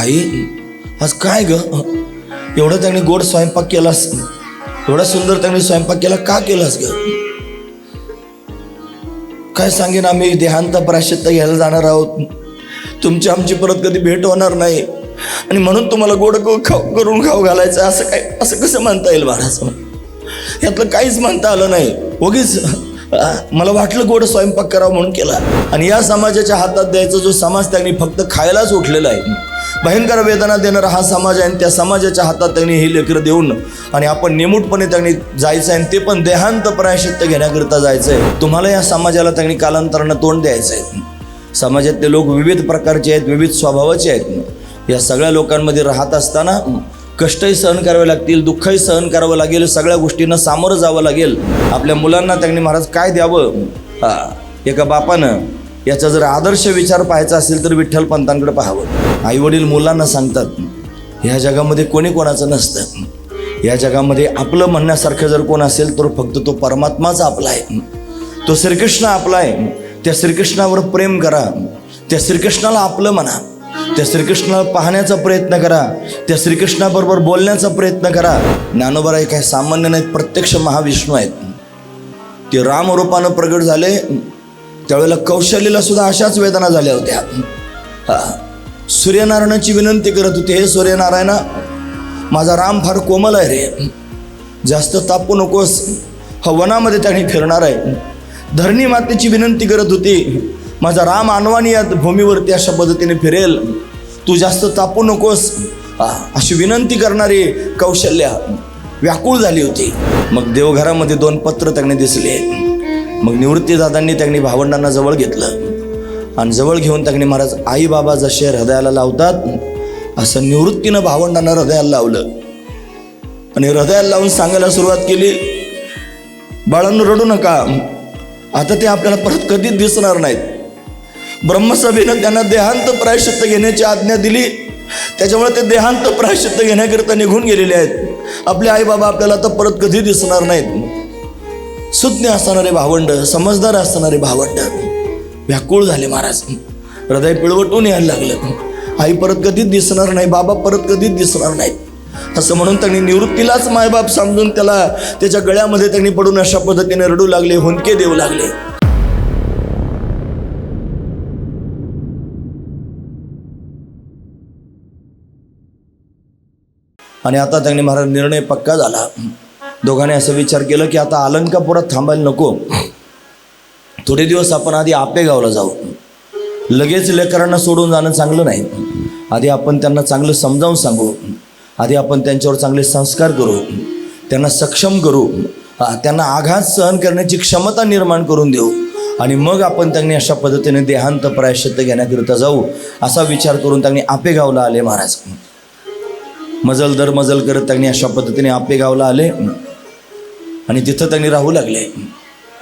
आई आज काय ग? एवढं त्यांनी गोड स्वयंपाक केलास? एवढा सुंदर त्यांनी स्वयंपाक केला का केलास ग? काय सांगेन आम्ही देहांत प्राश्चित्त घ्यायला जाणार आहोत. तुमची आमची परत कधी भेट होणार नाही. आणि म्हणून तुम्हाला गोड खाऊ करून खाऊ घालायचं असं काय असं कसं म्हणता येईल महाराज यातलं काहीच म्हणता आलं नाही. उगीच मला वाटलं गोड स्वयंपाक करावा म्हणून केला. आणि या समाजाच्या हातात द्यायचा जो समाज त्यांनी फक्त खायलाच उठलेला आहे. भयंकर वेदना देणारा हा समाज आहे आणि त्या समाजाच्या हातात त्यांनी ही लेकरं देऊन आणि आपण निमूटपणे त्यांनी जायचं आहे आणि ते पण देहांत प्रायश्चित्त घेण्याकरिता जायचं आहे तुम्हाला या समाजाला त्यांनी कालांतरानं तोंड द्यायचं आहे समाजातले लोक विविध प्रकारचे आहेत विविध स्वभावाचे आहेत. या सगळ्या लोकांमध्ये राहत असताना कष्टही सहन करावे लागतील दुःखही सहन करावं लागेल सगळ्या गोष्टींना सामोरं जावं लागेल. आपल्या मुलांना त्यांनी महाराज काय द्यावं? हा एका बापानं याचा जर आदर्श विचार पाहायचा असेल तर विठ्ठल पंतांकडे पाहावं. आई वडील मुलांना सांगतात ह्या जगामध्ये कोणी कोणाचं नसतं. या जगामध्ये आपलं म्हणण्यासारखं जर कोण असेल तर फक्त तो परमात्माच आपला आहे. तो श्रीकृष्ण आपला आहे. त्या श्रीकृष्णावर प्रेम करा. त्या श्रीकृष्णाला आपलं म्हणा. त्या श्रीकृष्णाला पाहण्याचा प्रयत्न करा. त्या श्रीकृष्णाबरोबर बोलण्याचा प्रयत्न करा. ज्ञानोबराई काय सामान्य नाहीत प्रत्यक्ष महाविष्णू आहेत. ते रामरूपानं प्रगट झाले. त्यावेळेला कौशल्यला सुद्धा अशाच वेदना झाल्या होत्या. हां. सूर्यनारायणाची विनंती करत होती हे सूर्यनारायणा माझा राम फार कोमल आहे रे. जास्त तापू नकोस. हा वनामध्ये त्याने फिरणार आहे. धरणी मातेची विनंती करत होती माझा राम आणवानी या भूमीवरती अशा पद्धतीने फिरेल. तू जास्त तापू नकोस. अशी विनंती करणारी कौशल्या व्याकुळ झाली होती. मग देवघरामध्ये दोन पत्र त्याने दिसले. मग निवृत्तीदादांनी त्यांनी भावंडांना जवळ घेतलं. आणि जवळ घेऊन त्यांनी महाराज आई बाबा जसे हृदयाला लावतात असं निवृत्तीनं भावंडांना हृदयाला लावलं. आणि हृदयाला लावून सांगायला सुरुवात केली बाळांनो रडू नका. आता ते आपल्याला परत कधीच दिसणार नाहीत. ब्रह्मसभेनं त्यांना देहांत प्रायश्चित्त घेण्याची आज्ञा दिली. त्याच्यामुळे ते देहांत प्रायश्चित्त घेण्याकरिता निघून गेलेले आहेत. आपले आई बाबा आपल्याला आता परत कधी दिसणार नाहीत. सुज्ञ असणारे भावंड समजदार असणारे भावंड. व्याकुळ झाले महाराज. हृदय पिळवटून यायला लागलं. आई परत कधीच दिसणार नाही बाबा परत कधीच दिसणार नाहीत. असं म्हणून त्यांनी निवृत्तीलाच मायबाप समजून त्याला त्याच्या गळ्यामध्ये त्यांनी पडून अशा पद्धतीने रडू लागले हुंदके देऊ लागले. आणि आता त्यांनी महाराज निर्णय पक्का झाला. दोघांनी असं विचार केलं की आता अलंकापुरात थांबायला नको. थोडे दिवस आपण आधी आपेगावला जाऊ. लगेच लेकरांना सोडून जाणं चांगलं नाही. आधी आपण त्यांना चांगलं समजावून सांगू. आधी आपण त्यांच्यावर चांगले संस्कार करू. त्यांना सक्षम करू. त्यांना आघात सहन करण्याची क्षमता निर्माण करून देऊ. आणि मग आपण त्यांनी अशा पद्धतीने देहांत प्रायश्चित्त घेण्याकरिता जाऊ असा विचार करून त्यांनी आपेगावला आले महाराज. मजल दर मजल करत त्यांनी अशा पद्धतीने आपेगावला आले. आणि तिथं त्यांनी राहू लागले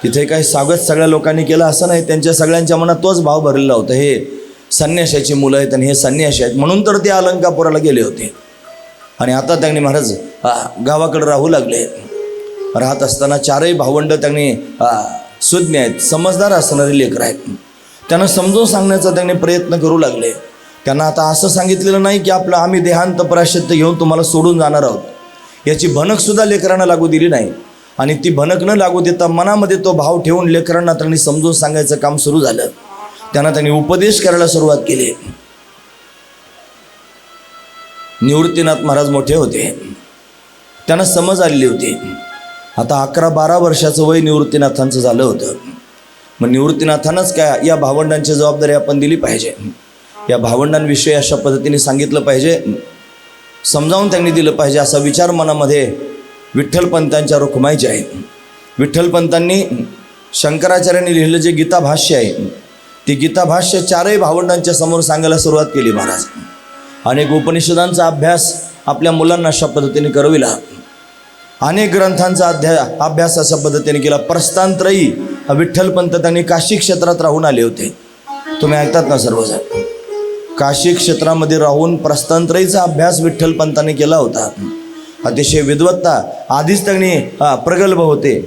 तिथे काही स्वागत सगळ्या लोकांनी केलं असं नाही. त्यांच्या सगळ्यांच्या मनात तोच भाव भरलेला होता. हे संन्याशाची मुलं आहेत आणि हे संन्याशी आहेत. म्हणून तर ते अलंकापुराला गेले होते. आणि आता त्यांनी महाराज आ, गावाकडे राहू लागले. राहत असताना चारही भावंड त्यांनी सुज्ञ आहेत. समजदार असणारे लेकर आहेत. त्यांना समजून सांगण्याचा त्यांनी प्रयत्न करू लागले. त्यांना आता असं सांगितलेलं नाही की आपलं आम्ही देहांत प्राश्चित्य घेऊन तुम्हाला सोडून जाणार आहोत. याची भनकसुद्धा लेकरांना लागू दिली नाही. आणि ती भनक न लागू देता मनामध्ये तो भाव ठेवून लेकरांना त्यांनी समजून सांगायचं काम सुरू झालं. त्यांना त्यांनी उपदेश करायला सुरुवात केली. निवृत्तीनाथ महाराज मोठे होते. त्यांना समज आलेली होती. आता अकरा बारा वर्षाचं वय निवृत्तीनाथांचं झालं होतं. मग निवृत्तीनाथांनाच काय या भावंडांची जबाबदारी आपण दिली पाहिजे? या भावंडांविषयी अशा पद्धतीने सांगितलं पाहिजे? समजावून त्यांनी दिलं पाहिजे असा विचार मनामध्ये विठ्ठलपंतांच्या रुखमायचे आहेत विठ्ठलपंतांनी शंकराचार्यांनी लिहिलेलं जे गीता भाष्य आहे ते गीता भाष्य चारही भावंडांच्या समोर सांगायला सुरुवात केली महाराज. अनेक उपनिषदांचा अभ्यास आपल्या मुलांना अशा पद्धतीने करविला. अनेक ग्रंथांचा अध्या अभ्यास अशा पद्धतीने केला. प्रस्थानत्रयी विठ्ठलपंत त्यांनी काशी क्षेत्रात राहून आले होते. तुम्ही ऐकतात ना सर्वजण? काशी क्षेत्रामध्ये राहून प्रस्थानत्रयीचा अभ्यास विठ्ठलपंतांनी केला होता. अतिशय विद्वत्ता. आधीच त्यांनी प्रगल्भ होते.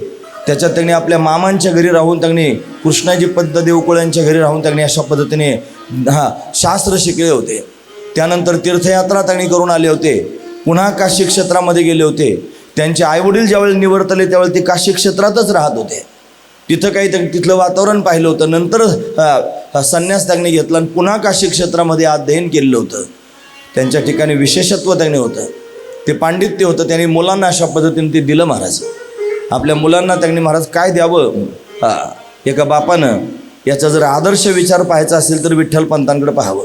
त्याच्यात त्यांनी आपल्या मामांच्या घरी राहून त्यांनी कृष्णाजी पंत देवकुळ्यांच्या घरी राहून त्यांनी अशा पद्धतीने हा शास्त्र शिकले होते. त्यानंतर तीर्थयात्रा त्यांनी करून आले होते. पुन्हा काशी क्षेत्रामध्ये गेले होते. त्यांचे आईवडील ज्यावेळी निवर्तले त्यावेळी ते काशी क्षेत्रातच राहत होते. तिथं काही तिथलं वातावरण पाहिलं होतं. नंतर संन्यास त्यांनी घेतला आणि पुन्हा काशी क्षेत्रामध्ये अध्ययन केलेलं होतं. त्यांच्या ठिकाणी विशेषत्व त्यांनी होतं. ते पांडित्य होतं त्यांनी मुलांना अशा पद्धतीने ते दिलं महाराज. आपल्या मुलांना त्यांनी महाराज काय द्यावं? हा एका बापानं याचा जर आदर्श विचार पाहायचा असेल तर विठ्ठल पंतांकडे पाहावं.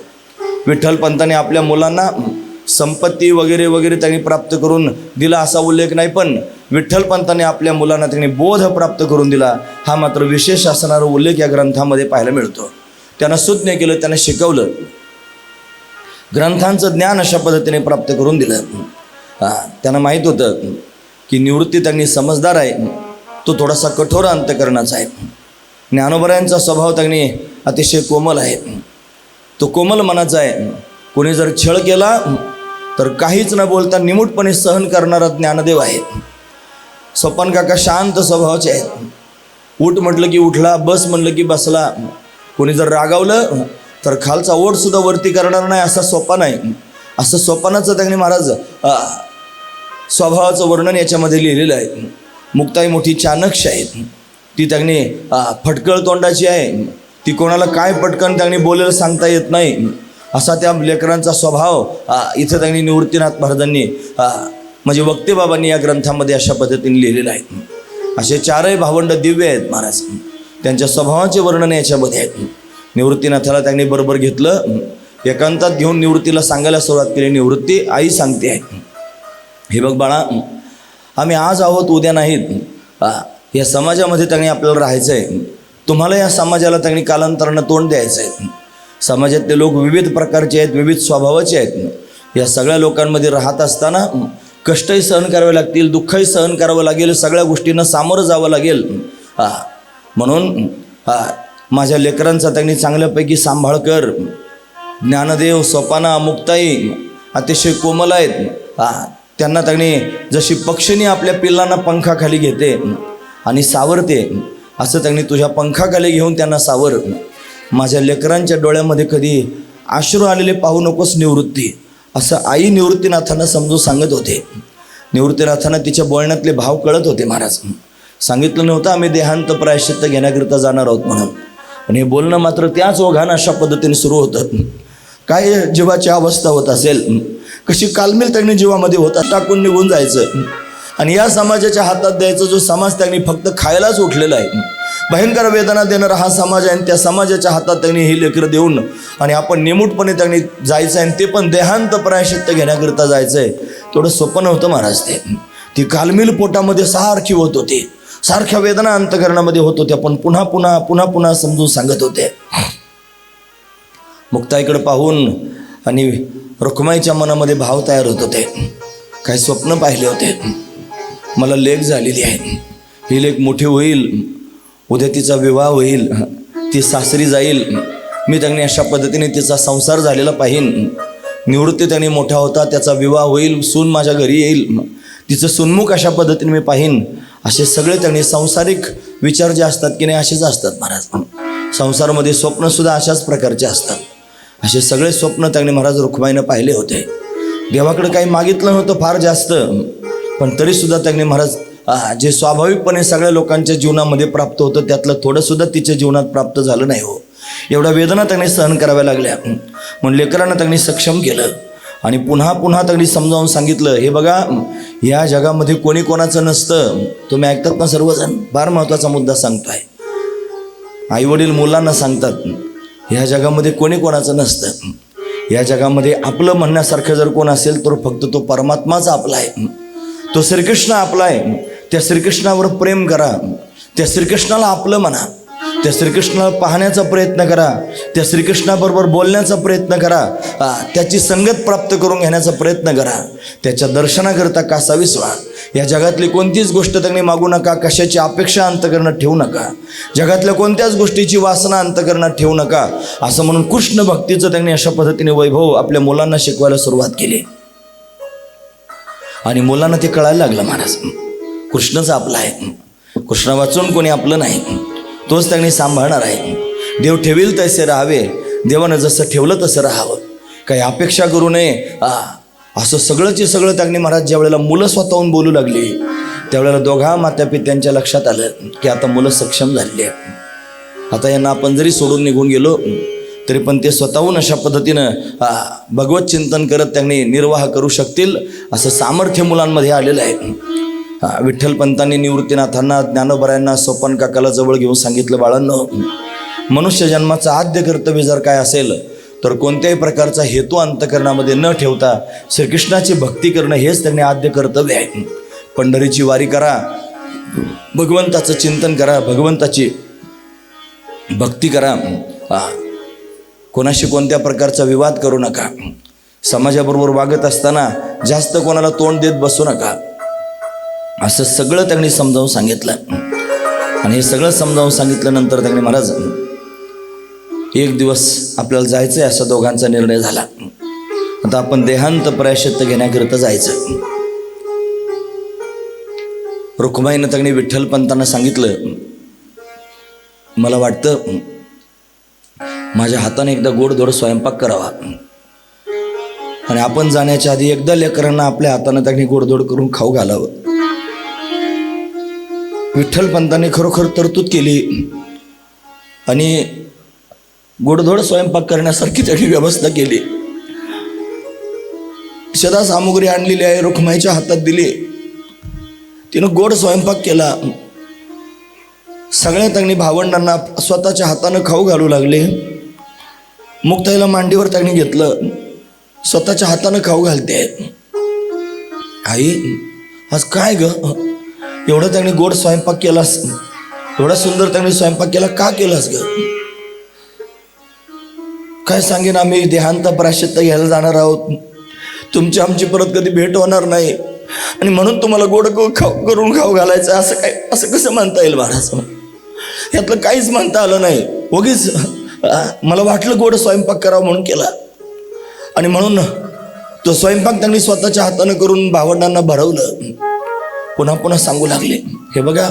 विठ्ठल पंतांनी आपल्या मुलांना संपत्ती वगैरे वगैरे त्यांनी प्राप्त करून दिला असा उल्लेख नाही पण विठ्ठल पंतांनी आपल्या मुलांना त्यांनी बोध प्राप्त करून दिला. हा मात्र विशेष असणारा उल्लेख या ग्रंथामध्ये पाहायला मिळतो. त्यांना सुज्ञ केलं त्यांना शिकवलं. ग्रंथांचं ज्ञान अशा पद्धतीने प्राप्त करून दिलं. त्यांना माहीत होतं की निवृत्ती त्यांनी समजदार आहे. तो थोडासा कठोर अंतकरणाचा आहे. ज्ञानोबरायांचा स्वभाव त्यांनी अतिशय कोमल आहे. तो कोमल मनाचा आहे. कोणी जर छळ केला तर काहीच न बोलता निमूटपणे सहन करणारा ज्ञानदेव आहे. स्वपन काका शांत स्वभावाचे आहेत. उठ म्हटलं की उठला बस म्हटलं की बसला. कोणी जर रागावलं तर खालचा ओढसुद्धा वरती करणार नाही असा स्वपान आहे. असं स्वपानाचं त्यांनी महाराज स्वभावाचं वर्णन याच्यामध्ये लिहिलेलं आहे. मुक्ताई मोठी चाणक्ष आहे ती त्यांनी फटकळ तोंडाची आहे. ती कोणाला काय पटकन त्यांनी बोलेलं सांगता येत नाही. असा त्या लेकरांचा स्वभाव इथं त्यांनी निवृत्तीनाथ महाराजांनी म्हणजे वक्तेबाबांनी या ग्रंथामध्ये अशा पद्धतीने लिहिलेलं आहे. असे चारही भावंड दिव्य आहेत महाराज. त्यांच्या स्वभावाचे वर्णन याच्यामध्ये आहेत. निवृत्तीनाथाला त्यांनी बरोबर घेतलं. एकांतात घेऊन निवृत्तीला सांगायला सुरुवात केली. निवृत्ती आई सांगते आहे. हे बघ बाळा आम्ही आज आहोत उद्या नाहीत या समाजामध्ये त्यांनी आपल्याला राहायचं आहे तुम्हाला या समाजाला त्यांनी कालांतरानं तोंड द्यायचं आहे समाजातले लोक विविध प्रकारचे आहेत विविध स्वभावाचे आहेत. या सगळ्या लोकांमध्ये राहत असताना कष्टही सहन करावे लागतील दुःखही सहन करावं लागेल सगळ्या गोष्टींना सामोरं जावं लागेल. हां म्हणून हां माझ्या लेकरांचा त्यांनी चांगल्यापैकी सांभाळ कर. ज्ञानदेव सोपाना मुक्ताई अतिशय कोमल आहेत. हां त्यांना त्यांनी जशी पक्षीनी आपल्या पिल्लांना पंखाखाली घेते आणि सावरते असं त्यांनी तुझ्या पंखाखाली घेऊन त्यांना सावर. माझ्या लेकरांच्या डोळ्यामध्ये कधी आश्रू आलेले पाहू नकोस निवृत्ती असं आई निवृत्तीनाथांना समजून सांगत होते. निवृत्तीनाथांना तिच्या बोलण्यातले भाव कळत होते महाराज. सांगितलं नव्हतं आम्ही देहांत प्रायश्चित्त घेण्याकरिता जाणार आहोत म्हणून. पण हे बोलणं मात्र त्याच ओघानं अशा पद्धतीने सुरू होतं. काय जीवाची अवस्था होत असेल? कशी कालमेल त्यांनी जीवामध्ये होता टाकून निघून जायचं. आणि या समाजाच्या हातात द्यायचा जो समाज त्यांनी फक्त खायलाच उठलेला आहे. भयंकर वेदना देणारा हा समाज आहे आणि त्या समाजाच्या हातात त्यांनी ही लेकरं देऊन आणि आपण निमूटपणे त्यांनी जायचं आहे आणि ते पण देहांत प्रायश्चित्त घेण्याकरिता जायचं आहे. तेवढं स्वप्न होतं महाराज ते. ती कालमिल पोटामध्ये सारखी होत होती. सारख्या वेदना अंतकरणामध्ये होत होत्या पण पुन्हा पुन्हा पुन्हा पुन्हा समजून सांगत होते. मुक्ताईकडे पाहून आणि रुक्माईच्या मनामध्ये भाव तयार होत होते. काही स्वप्न पाहिले होते. मला लेख झालेली आहे. ही लेख मोठी होईल. उद्या तिचा विवाह होईल. ती सासरी जाईल. मी त्यांनी अशा पद्धतीने तिचा संसार झालेला पाहीन. निवृत्ती त्यांनी मोठा होता. त्याचा विवाह होईल. सून माझ्या घरी येईल. तिचं सुन्मुख अशा पद्धतीने मी पाहीन. असे सगळे त्यांनी सांसारिक विचार जे असतात की नाही असेच असतात महाराज. संसारामध्ये स्वप्नसुद्धा अशाच प्रकारचे असतात. असे सगळे स्वप्न त्याने महाराज रुक्माईनं पाहिले होते. देवाकडे काही मागितलं नव्हतं फार जास्त. पण तरीसुद्धा त्याने महाराज जे स्वाभाविकपणे सगळ्या लोकांच्या जीवनामध्ये प्राप्त होतं त्यातलं थोडंसुद्धा तिच्या जीवनात प्राप्त झालं नाही हो. एवढ्या वेदना त्यांनी सहन कराव्या लागल्या. म्हणून लेकरांना त्यांनी सक्षम केलं. आणि पुन्हा पुन्हा त्यांनी समजावून सांगितलं हे बघा या जगामध्ये कोणी कोणाचं नसतं. तुम्ही ऐकतात ना सर्वजण? फार महत्त्वाचा मुद्दा सांगतोय. आईवडील मुलांना सांगतात ह्या जगामध्ये कोणी कोणाचं नसतं. या जगामध्ये आपलं म्हणण्यासारखं जर कोण असेल तर फक्त तो परमात्माच आपला आहे. तो श्रीकृष्ण आपला आहे. त्या श्रीकृष्णावर प्रेम करा. त्या श्रीकृष्णाला आपलं म्हणा. त्या श्रीकृष्णाला पाहण्याचा प्रयत्न करा. त्या श्रीकृष्णाबरोबर बोलण्याचा प्रयत्न करा. त्याची संगत प्राप्त करून घेण्याचा प्रयत्न करा. त्याच्या दर्शनाकरता कासा विसवा. या जगातली कोणतीच गोष्ट त्यांनी मागू नका. कशाची अपेक्षा अंतकरणात ठेवू नका. जगातल्या कोणत्याच गोष्टीची वासना अंतकरणात ठेवू नका. असं म्हणून कृष्ण भक्तीचं त्यांनी अशा पद्धतीने वैभव आपल्या मुलांना शिकवायला सुरुवात केली. आणि मुलांना ते कळायला लागलं महाराज. कृष्णच आपला आहे कृष्ण वाचून कोणी आपलं नाही. तोच त्यांनी सांभाळणार आहे. देव ठेवील तसे राहावे. देवानं जसं ठेवलं तसं राहावं. काही अपेक्षा करू नये. आ, असं सगळंचे सगळं त्यांनी महाराज ज्या वेळेला मुलं स्वतःहून बोलू लागली त्यावेळेला दोघा मात्यापित्यांच्या लक्षात आलं की आता मुलं सक्षम झालेली आहेत. आता यांना आपण जरी सोडून निघून गेलो तरी पण ते स्वतःहून अशा पद्धतीनं भगवत चिंतन करत त्यांनी निर्वाह करू शकतील असं सामर्थ्य मुलांमध्ये आलेलं आहे. विठ्ठलपंतांनी निवृत्तीनाथांना ज्ञानोबरायांना सोपान काकाला जवळ घेऊन सांगितलं बाळांनो मनुष्य जन्माचं आद्य कर्तव्य जर काय असेल तर कोणत्याही प्रकारचा हेतू अंतकरणामध्ये न ठेवता श्रीकृष्णाची भक्ती करणं हेच त्यांनी आद्य कर्तव्य आहे. पंढरीची वारी करा भगवंताचं चिंतन करा भगवंताची भक्ती करा. कोणाशी कोणत्या प्रकारचा विवाद करू नका. समाजाबरोबर वागत असताना जास्त कोणाला तोंड देत बसू नका. असं सगळं त्यांनी समजावून सांगितलं. आणि हे सगळं समजावून सांगितल्यानंतर त्यांनी महाराज एक दिवस आपल्याला जायचं आहे असा दोघांचा निर्णय झाला. आता आपण देहांत प्रायश्चित्त घेण्याकरिता जायचं रुक्माईनं त्यांनी विठ्ठलपंतांना सांगितलं मला वाटतं माझ्या हाताने एकदा गोडधोड स्वयंपाक करावा. आणि आपण जाण्याच्या आधी एकदा लेकरांना आपल्या हाताने त्यांनी गोडधोड करून खाऊ घालावं. विठ्ठलपंतांनी खरोखर तरतूद केली. आणि गोडधोड स्वयंपाक करण्यासारखी त्यांनी व्यवस्था केली. सदा सामुग्री आणलेली आहे रुखमाईच्या हातात दिली. तिनं गोड स्वयंपाक केला. सगळ्या त्यांनी भावंडांना स्वतःच्या हातानं खाऊ घालू लागले. मुक्ताईला मांडीवर त्यांनी घेतलं. स्वतःच्या हातानं खाऊ घालते. आई आज काय ग? एवढं त्यांनी गोड स्वयंपाक केलास एवढा सुंदर त्यांनी स्वयंपाक केला का केलास ग? काय सांगेन आम्ही देहांत प्राशत्य घ्यायला जाणार आहोत. तुमची आमची परत कधी भेट होणार नाही. आणि म्हणून तुम्हाला गोड खाऊ करून खाऊ घालायचं असं काय असं कसं म्हणता येईल महाराज यातलं काहीच म्हणता आलं नाही. उगीच मला वाटलं गोड स्वयंपाक करावा म्हणून केला. आणि म्हणून तो स्वयंपाक त्यांनी स्वतःच्या हातानं करून भावंडांना भरवलं. पुन्हा पुन्हा सांगू लागले. हे बघा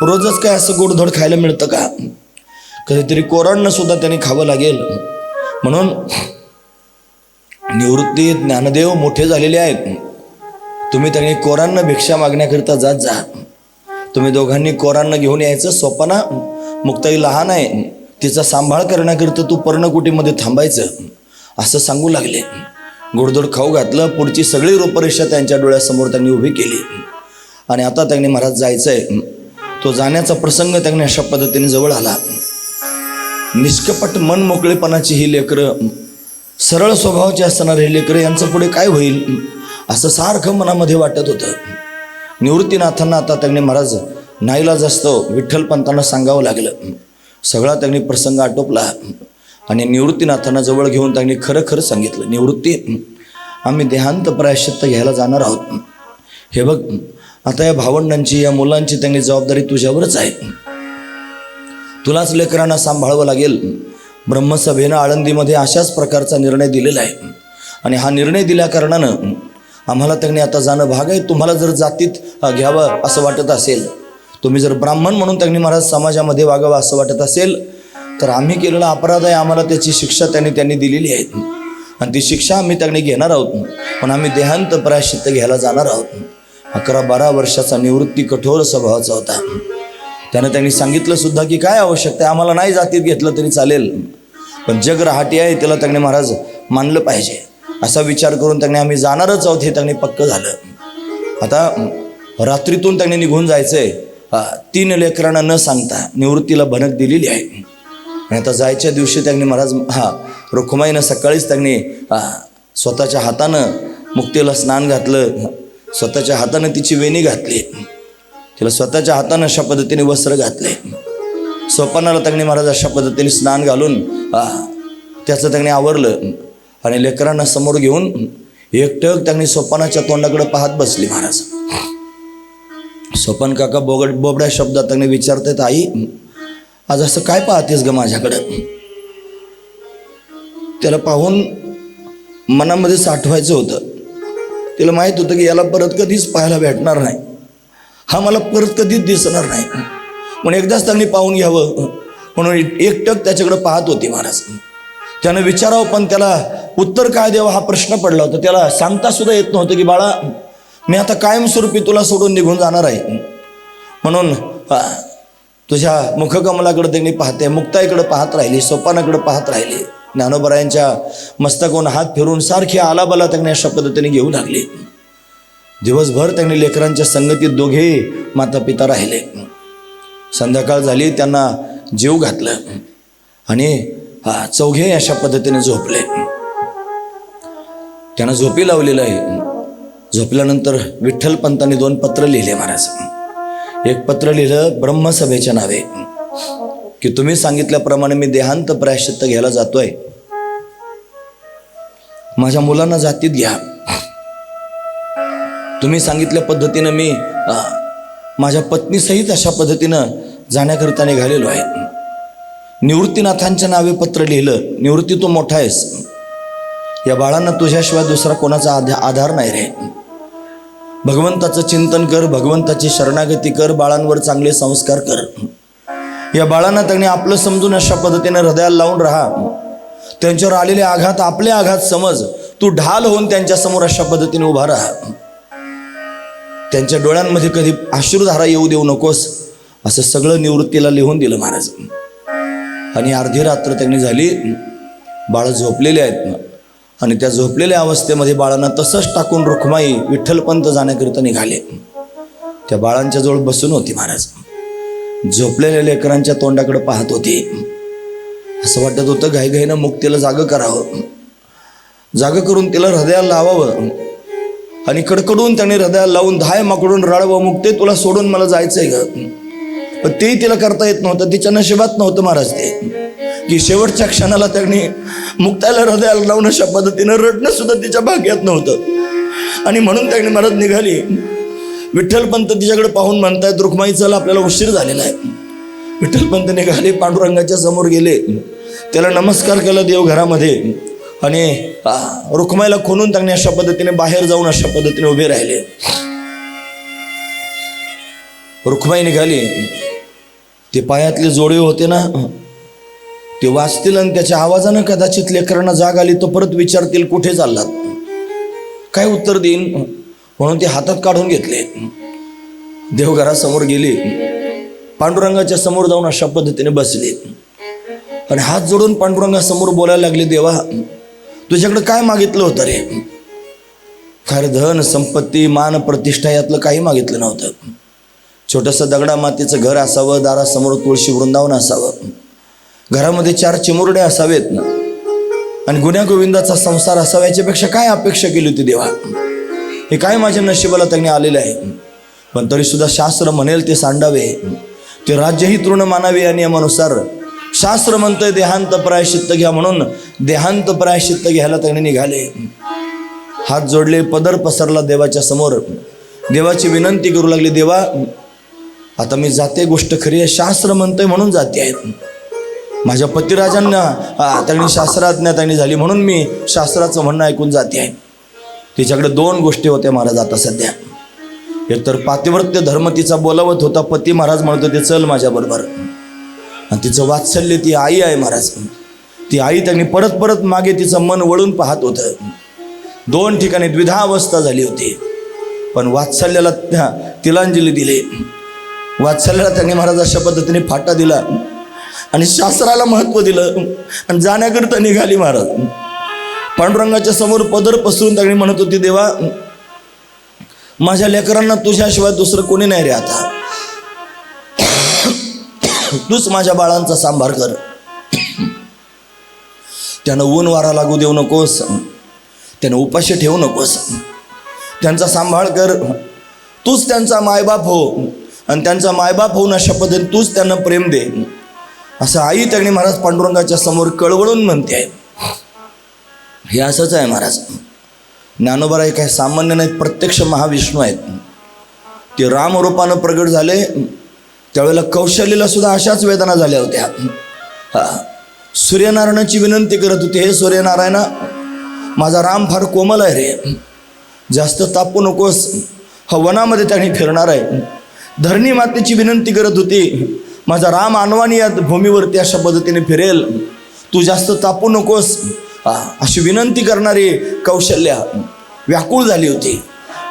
रोजच काय असं गोडधोड खायला मिळतं का? कधीतरी कोरांना सुद्धा त्यांनी खावं लागेल. म्हणून निवृत्ती ज्ञानदेव मोठे झालेले आहेत. तुम्ही त्यांनी कोरांना भिक्षा मागण्याकरिता जात जा. तुम्ही दोघांनी कोरांना घेऊन यायचं सोपाना मुक्ताई लहान आहे. तिचा सांभाळ करण्याकरिता तू पर्णकुटीमध्ये थांबायचं. असं सांगू लागले. गोडधोड खाऊ घातलं पुढची सगळी रूपरेषा त्यांच्या डोळ्यासमोर त्यांनी उभी केली. आणि आता त्यांनी महाराज जायचं आहे तो जाण्याचा प्रसंग त्यांनी अशा पद्धतीने जवळ आला. निष्कपट मन मोकळेपणाची ही लेकरं सरळ स्वभावाची असणारे हे लेकरं यांचं पुढे काय होईल? असं सारखं मनामध्ये वाटत होतं. निवृत्तीनाथांना आता त्यांनी महाराज नाईलाज असतो विठ्ठलपंतांना सांगावं लागलं. सगळा त्यांनी प्रसंग आटोपला. आणि निवृत्तीनाथांना जवळ घेऊन त्यांनी खरं खरं सांगितलं. निवृत्ती आम्ही देहांत प्रायश्चित्त घ्यायला जाणार आहोत. हे बघ आता या भावंडांची या मुलांची त्यांनी जबाबदारी तुझ्यावरच आहे. तुलाच लेकरांना सांभाळावं लागेल. ब्रह्मसभेनं आळंदीमध्ये अशाच प्रकारचा निर्णय दिलेला आहे. आणि हा निर्णय दिल्या कारणानं आम्हाला त्यांनी आता जाणं भाग आहे. तुम्हाला जर जातीत घ्यावं असं वाटत असेल तुम्ही जर ब्राह्मण म्हणून त्यांनी महाराज समाजामध्ये वागावं असं वाटत असेल तर आम्ही केलेला अपराध आहे. आम्हाला त्याची शिक्षा त्यांनी त्यांनी दिलेली आहे. आणि ती शिक्षा आम्ही त्यांनी घेणार आहोत. पण आम्ही देहांत प्रायश्चित्त घ्यायला जाणार आहोत. अकरा बारा वर्षाचा निवृत्ती कठोर स्वभावाचा होता. त्यानं त्यांनी सांगितलं सुद्धा की काय आवश्यकता आहे आम्हाला नाही जातीत घेतलं तरी चालेल. पण जग रहाटी आहे त्याला त्यांनी महाराज मानलं पाहिजे. असा विचार करून त्यांनी आम्ही जाणारच आहोत हे त्यांनी पक्क झालं. आता रात्रीतून त्यांनी निघून जायचंय. आहे तीन लेकरांना न सांगता निवृत्तीला भनक दिलेली आहे. आणि आता जायच्या दिवशी त्यांनी महाराज हा रुखमाईनं सकाळीच त्यांनी स्वतःच्या हातानं मुक्तीला स्नान घातलं. स्वतःच्या हातानं तिची वेणी घातली. तिला स्वतःच्या हातानं अशा पद्धतीने वस्त्र घातले. स्वप्नाला त्यांनी महाराज अशा पद्धतीने स्नान घालून त्याचं त्यांनी आवरलं आणि लेकरांना समोर घेऊन एकटक त्यांनी सोपानाच्या तोंडाकडे पाहत बसली महाराज. सोपान काका बोगड बोबड्या शब्दात त्यांनी विचारतात आई आज असं काय पाहतेस ग माझ्याकडं? त्याला पाहून मनामध्ये साठवायचं होतं. तिला माहीत होतं की याला परत कधीच पाहायला भेटणार नाही. हा मला परत कधीच दिसणार नाही. म्हणून एकदाच त्यांनी पाहून घ्यावं. म्हणून एकटक त्याच्याकडे पाहत होती महाराज. त्यानं विचारावं पण त्याला उत्तर काय द्यावं हा प्रश्न पडला होता. त्याला सांगता सुद्धा येत नव्हतं की बाळा मी आता कायमस्वरूपी तुला सोडून निघून जाणार आहे. म्हणून तुझ्या मुखकमलाकडे त्यांनी पाहते मुक्ताईकडे पाहत राहिली सोपानाकडे पाहत राहिली. ज्ञानोबरायांच्या मस्तकावरून हात फिरून सारखी आलाबाला त्यांनी अशा पद्धतीने घेऊ लागली. दिवसभर त्यांनी लेकरांच्या संगतीत दोघे माता पिता राहिले. संध्याकाळ झाली त्यांना जीव घातलं आणि चौघे अशा पद्धतीने झोपले. त्यांना झोपी लावलेलं आहे. झोपल्यानंतर विठ्ठल पंतांनी दोन पत्र लिहिले महाराज. एक पत्र लिहिलं ब्रह्मसभेच्या नावे. की तुम्ही सांगितल्याप्रमाणे मी देहांत प्रायश्चित्त घ्यायला जातोय. माझ्या मुलांना जातीत घ्या. तुम्ही सांगितल्या पद्धतीनं मी माझ्या पत्नीसहित अशा पद्धतीनं जाण्याकरिता निघालेलो आहे. निवृत्तीनाथांच्या नावे पत्र लिहिलं निवृत्ती तू मोठा आहेस. या बाळांना तुझ्याशिवाय दुसरा कोणाचा आधा आधार नाही रे. भगवंताचं चिंतन कर भगवंताची शरणागती कर बाळांवर चांगले संस्कार कर. या बाळांना त्यांनी आपलं समजून अशा पद्धतीने हृदयाला लावून राहा. त्यांच्यावर आलेले आघात आपले आघात समज. तू ढाल होऊन त्यांच्यासमोर अशा पद्धतीने उभा राहा. त्यांच्या डोळ्यांमध्ये कधी अश्रुधारा येऊ देऊ नकोस असं सगळं निवृत्तीला लिहून दिलं महाराज. आणि अर्धी रात्र त्यांनी झाली. बाळ झोपलेले आहेत. आणि त्या झोपलेल्या अवस्थेमध्ये बाळांना तसंच टाकून रुखमाई विठ्ठलपंत जाण्याकरिता निघाले. त्या बाळांच्या जवळ बसून होती महाराज. झोपलेल्या लेकरांच्या तोंडाकडे पाहत होती. असं वाटत होतं घाईघाईनं मुक्तीला जागं करावं. जागं करून तिला हृदयाला लावावं. आणि कडकडून त्याने हृदयाला लावून धाय माकडून राळवं मुक्ते तुला सोडून मला जायचंय ग. पण तेही तिला करता येत नव्हतं तिच्या नशिबात नव्हतं महाराज ते. की शेवटच्या क्षणाला त्यांनी मुक्ताला हृदयाला लावून अशा पद्धतीनं रडणं सुद्धा तिच्या भाग्यात नव्हतं. आणि म्हणून त्यांनी महाराज निघाली. विठ्ठलपंत तिच्याकडे पाहून म्हणतायत रुक्माई चला आपल्याला उशीर झालेला आहे. विठ्ठलपंत निघाले पांडुरंगाच्या समोर गेले. त्याला नमस्कार केला देव घरामध्ये आणि रुक्माईला खोनून त्यांनी अशा पद्धतीने बाहेर जाऊन अशा पद्धतीने उभे राहिले. रुक्माई निघाली. ते पायातले जोडे होते ना ते वाचतील आणि त्याच्या आवाजानं कदाचित लेकरांना जाग आली तो परत विचारतील कुठे चाललात? काय उत्तर देईन? म्हणून ते हातात काढून घेतले. देवघरासमोर गेले. पांडुरंगाच्या समोर जाऊन अशा पद्धतीने बसले. आणि हात जोडून पांडुरंगासमोर बोलायला लागले देवा तुझ्याकडे काय मागितलं होतं रे? खर धन संपत्ती मान प्रतिष्ठा यातलं काही मागितलं नव्हतं. छोटंसं दगडा मातीचं घर असावं दारासमोर तुळशी वृंदावन असावं. घरामध्ये चार चिमुरडे असावेत. ना आणि गुन्ह्या गोविंदाचा संसार असावा याच्यापेक्षा काय अपेक्षा केली होती देवा? हे काय माझ्या नशिबाला त्यांनी आलेलं आहे? पण तरी सुद्धा शास्त्र म्हणेल ते सांडावे. ते राज्यही तृण मानावे या नियमानुसार. शास्त्र म्हणतंय देहांत प्रायश्चित्त घ्या म्हणून देहांत प्रायश्चित्त घ्यायला त्यांनी निघाले. हात जोडले पदर पसरला देवाच्या समोर. देवाची विनंती करू लागली देवा आता मी जाते गोष्ट खरी आहे शास्त्र म्हणतंय म्हणून जाते आहेत माझ्या पतिराजांना त्यांनी शास्त्राज्ञा त्यांनी झाली म्हणून मी शास्त्राचं म्हणणं ऐकून जाते आहे. तिच्याकडे दोन गोष्टी होत्या महाराज आता सध्या. एक तर पातिव्रत्य धर्म तिचा बोलावत होता पती महाराज म्हणत होते चल माझ्याबरोबर आणि तिचं वात्सल्य ती आई आहे महाराज. ती आई त्यांनी परत परत मागे तिचं मन वळून पाहत होतं. दोन ठिकाणी द्विधा अवस्था झाली होती. पण वात्सल्याला त्या तिलांजली दिली. वात्सल्याला त्यांनी महाराज अशा पद्धतीने फाटा दिला आणि शास्त्राला महत्त्व दिलं आणि जाण्याकरिता निघाली महाराज. पांडुरंगाच्या समोर पदर पसरून त्यांनी म्हणत होती देवा माझ्या लेकरांना तुझ्याशिवाय दुसरं कोणी नाही रे आता. तूच माझ्या बाळांचा सांभार कर. त्यानं ऊन वारा लागू देऊ नकोस. त्यानं उपाशी ठेवू नकोस. त्यांचा सांभाळ कर. तूच त्यांचा मायबाप हो. आणि त्यांचा मायबाप होऊन अशा पद्धतीने तूच त्यांना प्रेम दे. असं आई त्यांनी महाराज पांडुरंगाच्या समोर कळवळून म्हणते आहे. हे असंच आहे महाराज. ज्ञानोबा काय सामान्य नाहीत प्रत्यक्ष महाविष्णू आहेत. ते रामरूपानं प्रगट झाले त्यावेळेला कौशल्यला सुद्धा अशाच वेदना झाल्या होत्या. हा. सूर्यनारायणाची विनंती करत होती हे सूर्यनारायणा माझा राम फार कोमल आहे रे. जास्त तापू नकोस. हा वनामध्ये त्याने फिरणार आहे. धरणी मातेची विनंती करत होती माझा राम अनवानी या भूमीवरती अशा पद्धतीने फिरेल. तू जास्त तापू नकोस. अशी विनंती करणारी कौशल्य व्याकुळ झाली होती.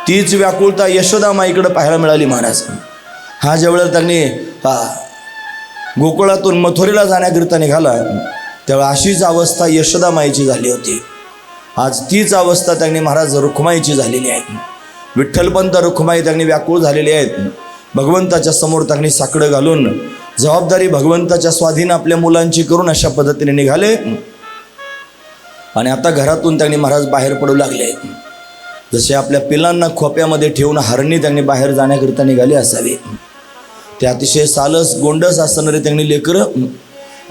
तीच व्याकुळता यशोदा माईकडं पाहायला मिळाली महाराज हा ज्यावेळेला त्यांनी गोकुळातून मथुरेला जाण्याकरिता निघाला तेव्हा अशीच अवस्था यशोदा माईची झाली होती. आज तीच अवस्था त्यांनी महाराज रुखमाईची झालेली आहे. विठ्ठलपंत रुखमाई त्यांनी व्याकुळ झालेली आहेत. भगवंताच्या समोर त्यांनी साकडं घालून जबाबदारी भगवंताच्या स्वाधीन आपल्या मुलांची करून अशा पद्धतीने निघाले. आणि आता घरातून त्यांनी महाराज बाहेर पडू लागले. जसे आपल्या पिलांना खोप्यामध्ये ठेवून हरणी त्यांनी बाहेर जाण्याकरिता निघाली असावी. ते अतिशय सालस गोंडस असणारे त्यांनी लेकरं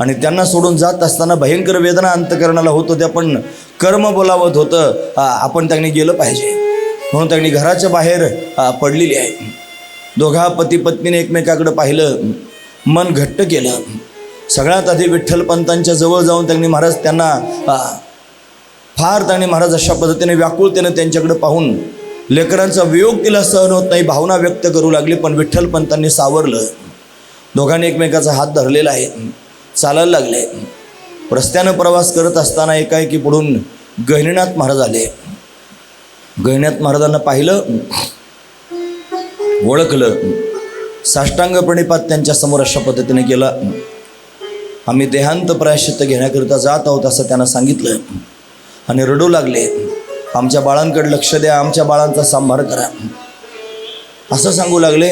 आणि त्यांना सोडून जात असताना भयंकर वेदना अंतकरणाला होत होत्या पण कर्म बोलावत होतं आपण त्यांनी गेलं पाहिजे. म्हणून त्यांनी घराच्या बाहेर पडलेली आहे. दोघा पती पत्नीने एकमेकाकडे पाहिलं मन घट्ट केलं. सगळ्यात आधी विठ्ठलपंतांच्या जवळ जाऊन त्यांनी महाराज त्यांना फार त्याने महाराज अशा पद्धतीने व्याकुळतेने त्यांच्याकडे पाहून लेकरांचा वियोग तिला सहन होत नाही भावना व्यक्त करू लागली पण विठ्ठलपंतांनी सावरलं. दोघांनी एकमेकाचा हात धरलेला आहे चालायला लागले. रस्त्यानं प्रवास करत असताना एकाएकी पुढून गहिनीनाथ महाराज आले. गहिनीनाथ महाराजांना पाहिलं ओळखलं. साष्टांग प्रणिपात त्यांच्यासमोर अशा पद्धतीने केला. आम्ही देहांत प्रायश्चित्त घेण्याकरिता जात आहोत असं त्यांना सांगितलं. आणि रडू लागले. आमच्या बाळांकडे लक्ष द्या आमच्या बाळांचा सांभाळ करा. असं सांगू लागले.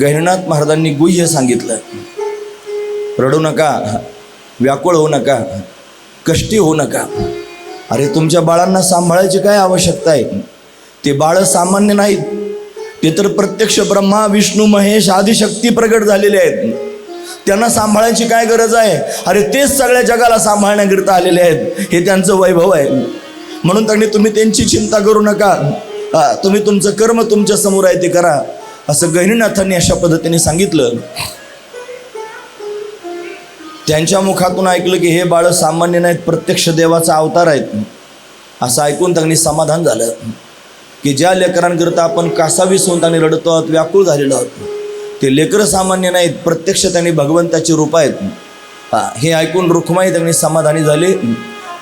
गहिरनाथ महाराजांनी गुह्य सांगितलं. रडू नका व्याकुळ होऊ नका कष्टी होऊ नका. अरे तुमच्या बाळांना सांभाळायची काय आवश्यकता आहे? ते बाळं सामान्य नाहीत. ते तर प्रत्यक्ष ब्रह्मा विष्णू महेश आदिशक्ती प्रगट झालेले आहेत. त्यांना सांभाळायची काय गरज आहे? अरे तेच सगळ्या जगाला सांभाळण्याकरिता आलेले आहेत. हे त्यांचं वैभव आहे. म्हणून त्यांनी तुम्ही त्यांची चिंता करू नका. तुम्ही तुमचं कर्म तुमच्यासमोर आहे ते करा. असं गहिनीनाथांनी अशा पद्धतीने सांगितलं. त्यांच्या मुखातून ऐकलं की हे बाळ सामान्य नाहीत प्रत्यक्ष देवाचा अवतार आहेत. असं ऐकून त्यांनी समाधान झालं. की ज्या लेकरांकरता आपण कासावीस होऊन त्यांनी रडतो आहोत व्याकुळ झालेलो आहोत. ते लेकरं सामान्य नाहीत. प्रत्यक्ष त्यांनी भगवंताचे रूप आहेत. हे ऐकून रुखमाई त्यांनी समाधानी झाले.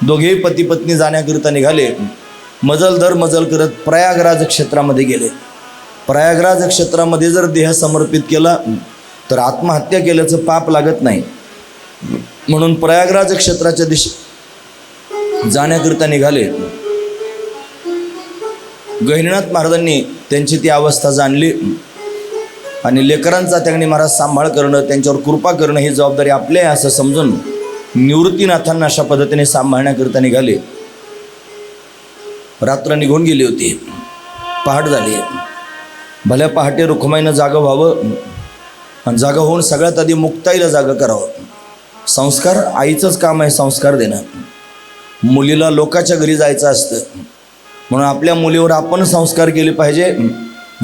दोघेही पती पत्नी जाण्याकरिता निघाले. मजल दर मजल करत प्रयागराज क्षेत्रामध्ये गेले. प्रयागराज क्षेत्रामध्ये जर देह समर्पित केला तर आत्महत्या केल्याचं पाप लागत नाही. म्हणून प्रयागराज क्षेत्राच्या दिशे जाण्याकरिता निघाले. गहिनीनाथ महाराजांनी त्यांची ती अवस्था जाणली. आणि लेकरांचा त्यांनी महाराज सांभाळ करणं त्यांच्यावर कृपा करणं ही जबाबदारी आपली आहे असं समजून निवृत्तीनाथांना अशा पद्धतीने सांभाळण्याकरिता निघाले. रात्र निघून गेली होती. पहाट झाली. भल्या पहाटे रुखमाईनं जागं व्हावं आणि जागं होऊन सगळ्यात आधी मुक्ताईला जागं करावं. संस्कार आईचंच काम आहे संस्कार देणं. मुलीला लोकाच्या घरी जायचं असतं. म्हणून आपल्या मुलीवर आपण संस्कार केले पाहिजे.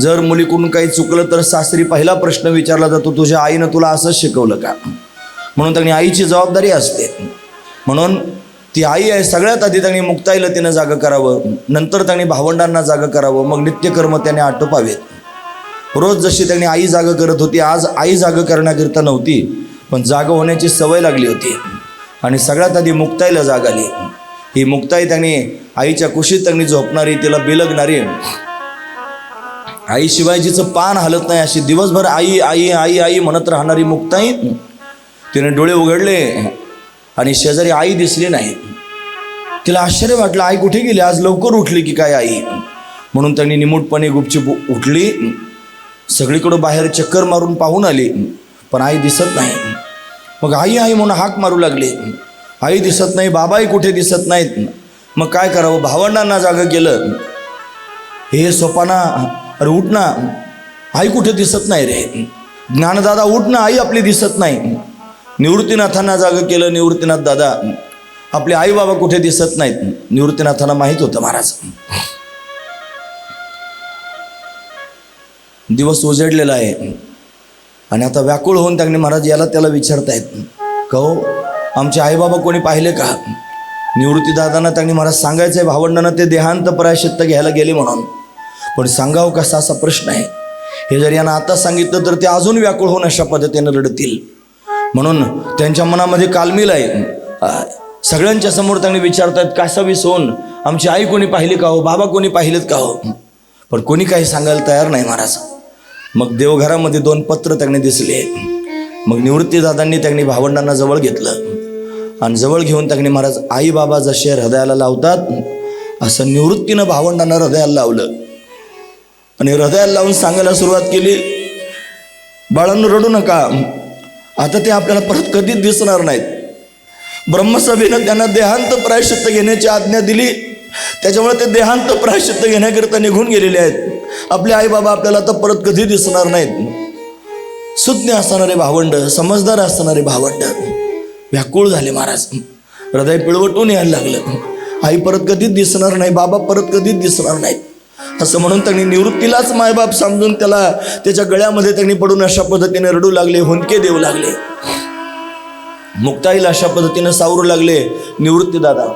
जर मुलीकडून काही चुकलं तर सासरी पहिला प्रश्न विचारला जातो तुझ्या आईनं तुला असंच शिकवलं का? म्हणून त्यांनी आईची जबाबदारी असते. म्हणून ती आई आहे सगळ्यात आधी त्यांनी मुक्ताईला तिनं जागं करावं नंतर त्यांनी भावंडांना जागं करावं मग नित्यकर्म त्याने आटोपावेत. रोज जशी त्यांनी आई जागं करत होती आज आई जागं करण्याकरिता नव्हती पण जागं होण्याची सवय लागली होती. आणि सगळ्यात आधी मुक्ताईला जाग आली. ही मुक्ताई त्यांनी आईच्या कुशीत त्यांनी झोपणारी तिला बिलगणारी आई शिवायजीचं पान हलत नाही अशी दिवसभर आई आई आई आई म्हणत राहणारी मुक्ताई तिने डोळे उघडले आणि शेजारी आई दिसली नाही. तिला आश्चर्य वाटलं आई कुठे गेली? आज लवकर उठली की काय आई? म्हणून त्यांनी निमूटपणे गुपचूप उठली सगळीकडं बाहेर चक्कर मारून पाहून आली पण आई दिसत नाही. मग आई आई म्हणून हाक मारू लागली. आई दिसत नाही बाबाही कुठे दिसत नाहीत. मग काय करावं? भावंडांना जागं केलं. हे सोपाना अरे उठ ना. आई कुठे दिसत नाही रे? ज्ञानदादा उठ ना. आई आपली दिसत नाही. निवृत्तीनाथांना जागं केलं निवृत्तीनाथ दादा. आपले आई बाबा कुठे दिसत नाहीत? निवृत्तीनाथांना माहीत होतं महाराज. दिवस उजडलेला आहे. आणि आता व्याकुळ होऊन त्यांनी महाराज याला त्याला विचारतायत. का हो आमचे आईबाबा कोणी पाहिले का? निवृत्तीदादांना त्यांनी महाराज सांगायचं आहे भावंडांना ते देहांत प्रायश्चित्त घ्यायला गेले म्हणून. पण सांगावं कसा असा प्रश्न आहे? हे जर यांना आता सांगितलं तर ते अजून व्याकुळ होऊन अशा पद्धतीनं रडतील. म्हणून त्यांच्या मनामध्ये कालमिल आहे. सगळ्यांच्या समोर त्यांनी विचारतायत कासावी सोन? आमची आई कोणी पाहिली का हो? बाबा कोणी पाहिलेत का हो? पण कोणी काही सांगायला तयार नाही महाराज. मग देवघरामध्ये दोन पत्र त्यांनी दिसले. मग निवृत्तीदादांनी त्यांनी भावंडांना जवळ घेतलं. आणि जवळ घेऊन त्यांनी महाराज आई बाबा जसे हृदयाला लावतात असं निवृत्तीनं भावंडांना हृदयाला लावलं. आणि हृदयाला लावून सांगायला सुरुवात केली. बाळांनो रडू नका. आता ते आपल्याला परत कधीच दिसणार नाहीत. ब्रह्मसभेनं त्यांना देहांत प्रायश्चित्त घेण्याची आज्ञा दिली. त्याच्यामुळे ते देहांत प्रायश्चित्त घेण्याकरिता निघून गेलेले आहेत. आपले आई बाबा आपल्याला आता परत कधी दिसणार नाहीत? सुज्ञ असणारे भावंड समजदार असणारे भावंड व्याकुळ झाले महाराज. हृदय पिळवटून यायला लागलं. आई परत कधीच दिसणार नाही बाबा परत कधीच दिसणार नाहीत. असं म्हणून त्यांनी निवृत्तीलाच मायबाप समजून त्याला त्याच्या गळ्यामध्ये त्यांनी पडून अशा पद्धतीने रडू लागले हुंदके देऊ लागले. मुक्ताईला अशा पद्धतीने सावरू लागले निवृत्ती दादा.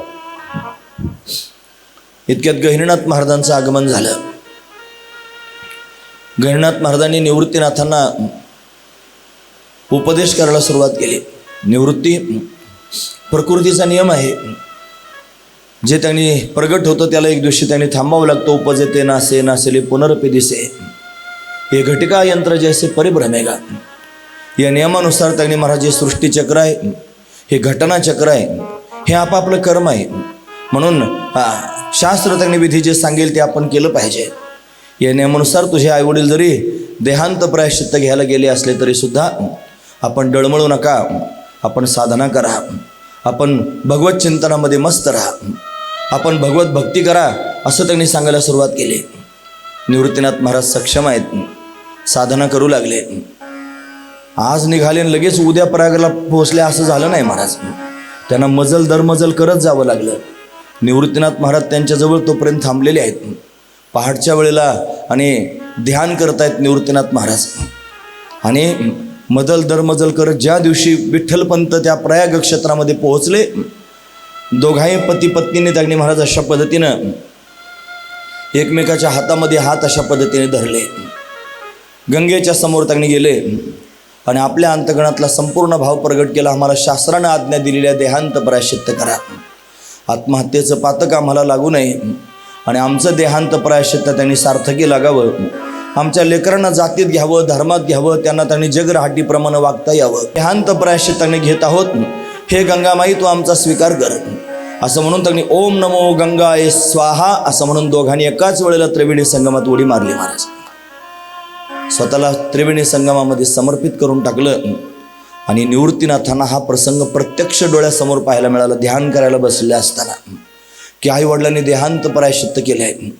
इतक्यात गहिनीनाथ महाराजांचं आगमन झालं. गहिनीनाथ महाराजांनी निवृत्तीनाथांना उपदेश करायला सुरुवात केली. निवृत्ती प्रकृतीचा नियम आहे. जे त्यांनी प्रगट होतं त्याला एक दिवशी त्यांनी थांबावं लागतं. उपजेते नासे नासेले पुनरपे दिसे. हे घटिका यंत्र जैसे परिभ्रमेगा या नियमानुसार त्यांनी महाराज हे सृष्टीचक्र आहे हे घटनाचक्र आहे हे आपापलं कर्म आहे. म्हणून शास्त्र त्यांनी विधी जे सांगेल ते आपण केलं पाहिजे. या नियमानुसार तुझे आईवडील जरी देहांत प्रायश्चित्त घ्यायला गेले असले तरी सुद्धा आपण डळमळू नका. आपण साधना करा. आपण भगवत चिंतनामध्ये मस्त राहा. आपण भगवत भक्ती करा असं त्यांनी सांगायला सुरुवात केली. निवृत्तीनाथ महाराज सक्षम आहेत. साधना करू लागले. आज निघाले लगेच उद्या प्रयागला पोहोचले असं झालं नाही महाराज. त्यांना मजल दरमजल करत जावं लागलं. निवृत्तीनाथ महाराज त्यांच्याजवळ तोपर्यंत थांबलेले आहेत. पहाटच्या वेळेला आणि ध्यान करत आहेत निवृत्तीनाथ महाराज. आणि मजल दरमजल करत ज्या दिवशी विठ्ठलपंत त्या प्रयाग क्षेत्रामध्ये पोहोचले दोघाही पती पत्नीने त्यांनी महाराज अशा पद्धतीनं एकमेकाच्या हातामध्ये हात अशा पद्धतीने धरले. गंगेच्या समोर त्यांनी गेले आणि आपल्या अंतगणातला संपूर्ण भाव प्रगट केला. आम्हाला शास्त्रानं आज्ञा दिलेल्या देहांत प्रायश्चित्त करा. आत्महत्येचं पातक आम्हाला लागू नये आणि आमचं देहांत प्रायश्चित्त त्यांनी सार्थकी लागावं. आमच्या लेकरांना जातीत घ्यावं धर्मात घ्यावं त्यांना त्यांनी जगराहाटीप्रमाणे वागता यावं. देहांत प्रायश्चित त्यांनी घेत आहोत. हे गंगामाई तू आमचा स्वीकार कर. असं म्हणून त्यांनी ओम नमो गंगाय स्वाहा असं म्हणून दोघांनी एकाच वेळेला त्रिवेणी संगमात उडी मारली महाराज. स्वतःला त्रिवेणी संगमामध्ये समर्पित करून टाकलं आणि निवृत्तीनाथांना हा प्रसंग प्रत्यक्ष डोळ्यासमोर पाहायला मिळाला ध्यान करायला बसले असताना. की आई वडिलांनी देहांत प्रायश्चित्त केले आहे